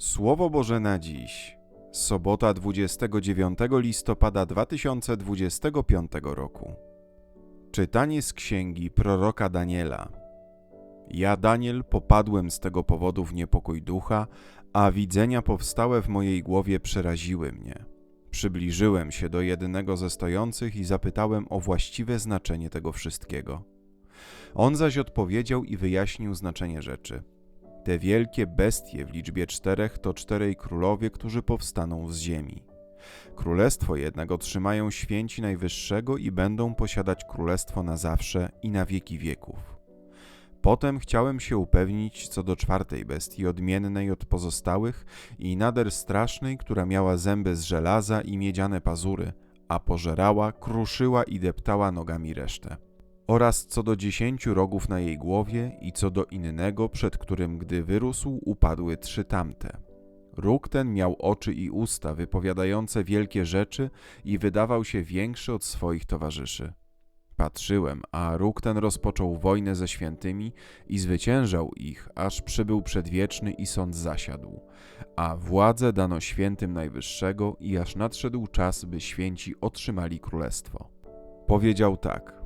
Słowo Boże na dziś. Sobota 29 listopada 2025 roku. Czytanie z księgi proroka Daniela. Ja, Daniel, popadłem z tego powodu w niepokój ducha, a widzenia powstałe w mojej głowie przeraziły mnie. Przybliżyłem się do jednego ze stojących i zapytałem o właściwe znaczenie tego wszystkiego. On zaś odpowiedział i wyjaśnił znaczenie rzeczy. Te wielkie bestie w liczbie czterech to czterej królowie, którzy powstaną z ziemi. Królestwo jednak otrzymają święci Najwyższego i będą posiadać królestwo na zawsze i na wieki wieków. Potem chciałem się upewnić co do czwartej bestii, odmiennej od pozostałych i nader strasznej, która miała zęby z żelaza i miedziane pazury, a pożerała, kruszyła i deptała nogami resztę oraz co do dziesięciu rogów na jej głowie i co do innego, przed którym gdy wyrósł, upadły trzy tamte. Róg ten miał oczy i usta wypowiadające wielkie rzeczy i wydawał się większy od swoich towarzyszy. Patrzyłem, a róg ten rozpoczął wojnę ze świętymi i zwyciężał ich, aż przybył przedwieczny i sąd zasiadł. A władzę dano świętym Najwyższego i aż nadszedł czas, by święci otrzymali królestwo. Powiedział tak –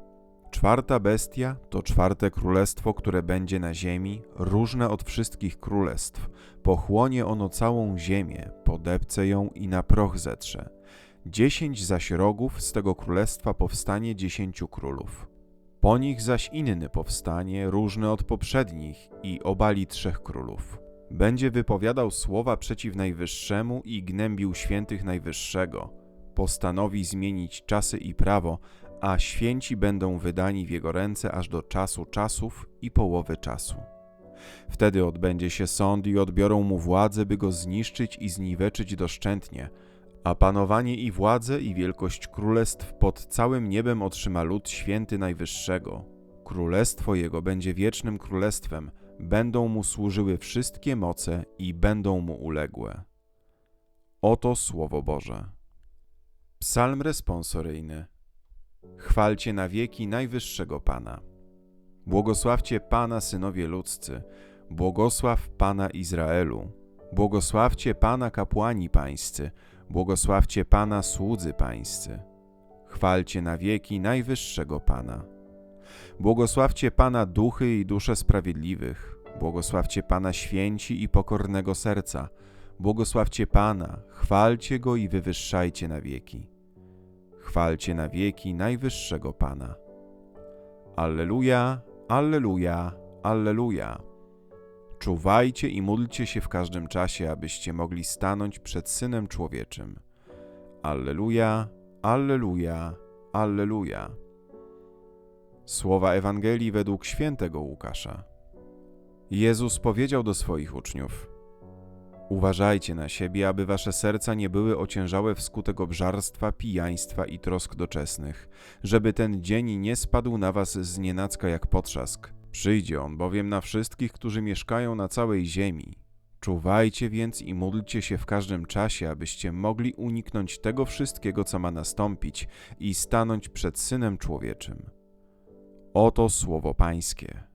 Czwarta bestia to czwarte królestwo, które będzie na ziemi, różne od wszystkich królestw. Pochłonie ono całą ziemię, podepce ją i na proch zetrze. Dziesięć zaś rogów z tego królestwa powstanie dziesięciu królów. Po nich zaś inny powstanie, różny od poprzednich i obali trzech królów. Będzie wypowiadał słowa przeciw Najwyższemu i gnębił świętych Najwyższego. Postanowi zmienić czasy i prawo, a święci będą wydani w jego ręce aż do czasu czasów i połowy czasu. Wtedy odbędzie się sąd i odbiorą mu władzę, by go zniszczyć i zniweczyć doszczętnie, a panowanie i władzę i wielkość królestw pod całym niebem otrzyma lud święty Najwyższego. Królestwo jego będzie wiecznym królestwem, będą mu służyły wszystkie moce i będą mu uległe. Oto Słowo Boże. Psalm responsoryjny. Chwalcie na wieki najwyższego Pana. Błogosławcie Pana, synowie ludzcy, błogosław Pana Izraelu, błogosławcie Pana kapłani pańscy, błogosławcie Pana słudzy pańscy. Chwalcie na wieki najwyższego Pana. Błogosławcie Pana duchy i dusze sprawiedliwych, błogosławcie Pana święci i pokornego serca, błogosławcie Pana, chwalcie Go i wywyższajcie na wieki. Chwalcie na wieki najwyższego Pana. Alleluja, Alleluja, Alleluja. Czuwajcie i módlcie się w każdym czasie, abyście mogli stanąć przed Synem Człowieczym. Alleluja, Alleluja, Alleluja. Słowa Ewangelii według świętego Łukasza. Jezus powiedział do swoich uczniów: Uważajcie na siebie, aby wasze serca nie były ociężałe wskutek obżarstwa, pijaństwa i trosk doczesnych, żeby ten dzień nie spadł na was z nienacka jak potrzask. Przyjdzie on bowiem na wszystkich, którzy mieszkają na całej ziemi. Czuwajcie więc i módlcie się w każdym czasie, abyście mogli uniknąć tego wszystkiego, co ma nastąpić i stanąć przed Synem Człowieczym. Oto słowo Pańskie.